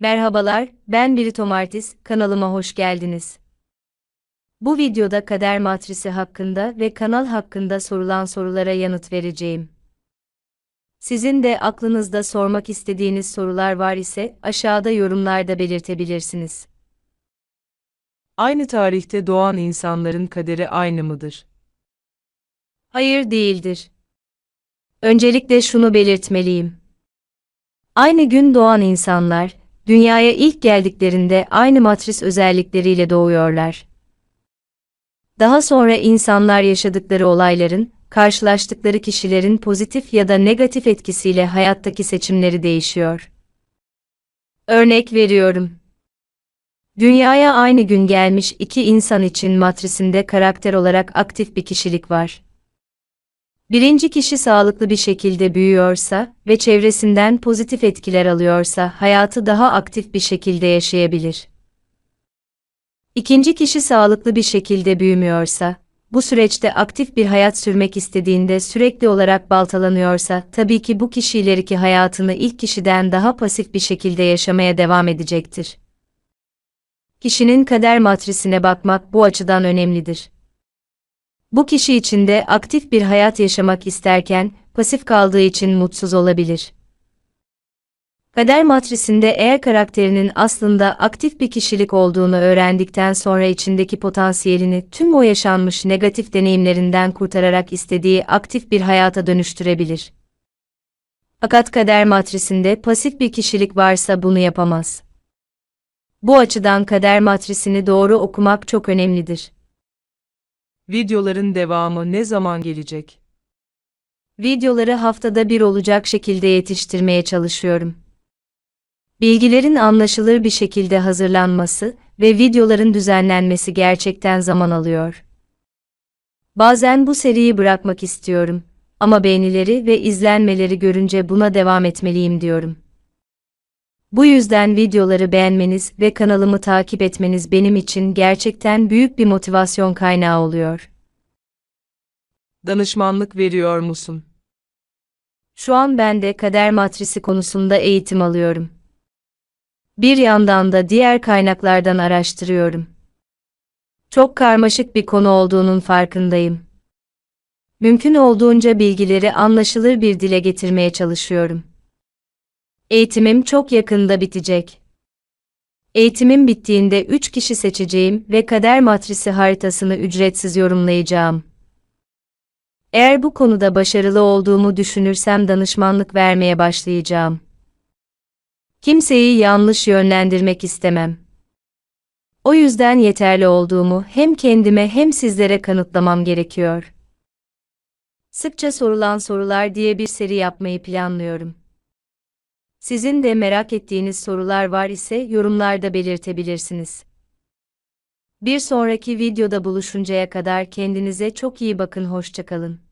Merhabalar, ben Birito Martis, kanalıma hoş geldiniz. Bu videoda kader matrisi hakkında ve kanal hakkında sorulan sorulara yanıt vereceğim. Sizin de aklınızda sormak istediğiniz sorular var ise aşağıda yorumlarda belirtebilirsiniz. Aynı tarihte doğan insanların kaderi aynı mıdır? Hayır değildir. Öncelikle şunu belirtmeliyim. Aynı gün doğan insanlar, dünyaya ilk geldiklerinde aynı matris özellikleriyle doğuyorlar. Daha sonra insanlar yaşadıkları olayların, karşılaştıkları kişilerin pozitif ya da negatif etkisiyle hayattaki seçimleri değişiyor. Örnek veriyorum. Dünyaya aynı gün gelmiş iki insan için matrisinde karakter olarak aktif bir kişilik var. Birinci kişi sağlıklı bir şekilde büyüyorsa ve çevresinden pozitif etkiler alıyorsa hayatı daha aktif bir şekilde yaşayabilir. İkinci kişi sağlıklı bir şekilde büyümüyorsa, bu süreçte aktif bir hayat sürmek istediğinde sürekli olarak baltalanıyorsa, tabii ki bu kişi ileriki hayatını ilk kişiden daha pasif bir şekilde yaşamaya devam edecektir. Kişinin kader matrisine bakmak bu açıdan önemlidir. Bu kişi içinde aktif bir hayat yaşamak isterken, pasif kaldığı için mutsuz olabilir. Kader matrisinde eğer karakterinin aslında aktif bir kişilik olduğunu öğrendikten sonra içindeki potansiyelini tüm o yaşanmış negatif deneyimlerinden kurtararak istediği aktif bir hayata dönüştürebilir. Fakat kader matrisinde pasif bir kişilik varsa bunu yapamaz. Bu açıdan kader matrisini doğru okumak çok önemlidir. Videoların devamı ne zaman gelecek? Videoları haftada bir olacak şekilde yetiştirmeye çalışıyorum. Bilgilerin anlaşılır bir şekilde hazırlanması ve videoların düzenlenmesi gerçekten zaman alıyor. Bazen bu seriyi bırakmak istiyorum ama beğenileri ve izlenmeleri görünce buna devam etmeliyim diyorum. Bu yüzden videoları beğenmeniz ve kanalımı takip etmeniz benim için gerçekten büyük bir motivasyon kaynağı oluyor. Danışmanlık veriyor musun? Şu an ben de kader matrisi konusunda eğitim alıyorum. Bir yandan da diğer kaynaklardan araştırıyorum. Çok karmaşık bir konu olduğunun farkındayım. Mümkün olduğunca bilgileri anlaşılır bir dile getirmeye çalışıyorum. Eğitimim çok yakında bitecek. Eğitimim bittiğinde 3 kişi seçeceğim ve kader matrisi haritasını ücretsiz yorumlayacağım. Eğer bu konuda başarılı olduğumu düşünürsem danışmanlık vermeye başlayacağım. Kimseyi yanlış yönlendirmek istemem. O yüzden yeterli olduğumu hem kendime hem sizlere kanıtlamam gerekiyor. Sıkça sorulan sorular diye bir seri yapmayı planlıyorum. Sizin de merak ettiğiniz sorular var ise yorumlarda belirtebilirsiniz. Bir sonraki videoda buluşuncaya kadar kendinize çok iyi bakın hoşçakalın.